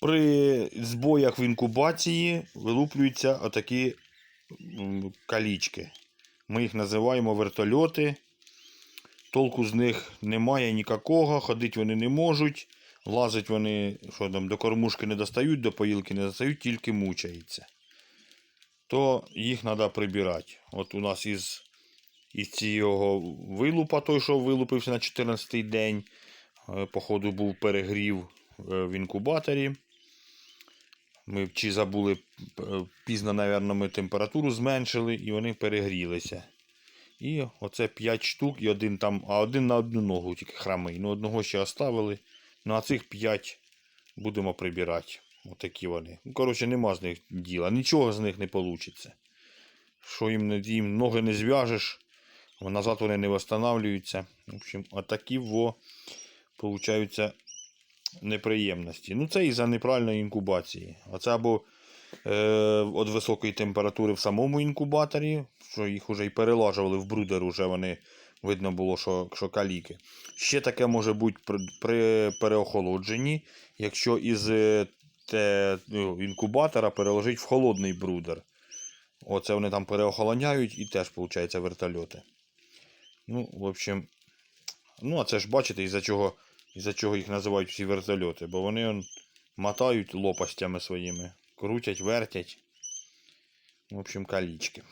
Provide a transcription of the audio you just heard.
При збоях в інкубації вилуплюються отакі калічки. Ми їх називаємо вертольоти. Толку з них немає ніякого, ходити вони не можуть. Лазить вони що там, до кормушки не достають, до поїлки не достають, тільки мучаються. То їх треба прибирати. От у нас із, із цього вилупа, той, що вилупився на 14-й день, е, походу був перегрів е, в інкубаторі. Ми чи забули е, пізно, напевно, ми температуру зменшили і вони перегрілися. І оце 5 штук, і один там, а один на одну ногу тільки храмий. Ну, одного ще оставили. Ну, а цих 5 будемо прибирати. Отакі вони. Ну, коротше, нема з них діла. Нічого з них не вийде. Що їм, їм ноги не зв'яжеш, назад вони не встановлюються. В общем, отакі во, получаються неприємності. Ну, це із-за неправильної інкубації. А це або е, від високої температури в самому інкубаторі, що їх вже і перелажували в брудер, уже вони видно було, що, що каліки. Ще таке може бути при, при переохолодженні, якщо із е, те, ну, інкубатора переложить в холодний брудер. Оце вони там переохолоняють і теж, виходить, вертольоти. Ну, в общем, ну, а це ж бачите, із-за чого, із-за чого їх називають всі вертольоти, бо вони он, мотають лопастями своїми, крутять, вертять. В общем, калічки.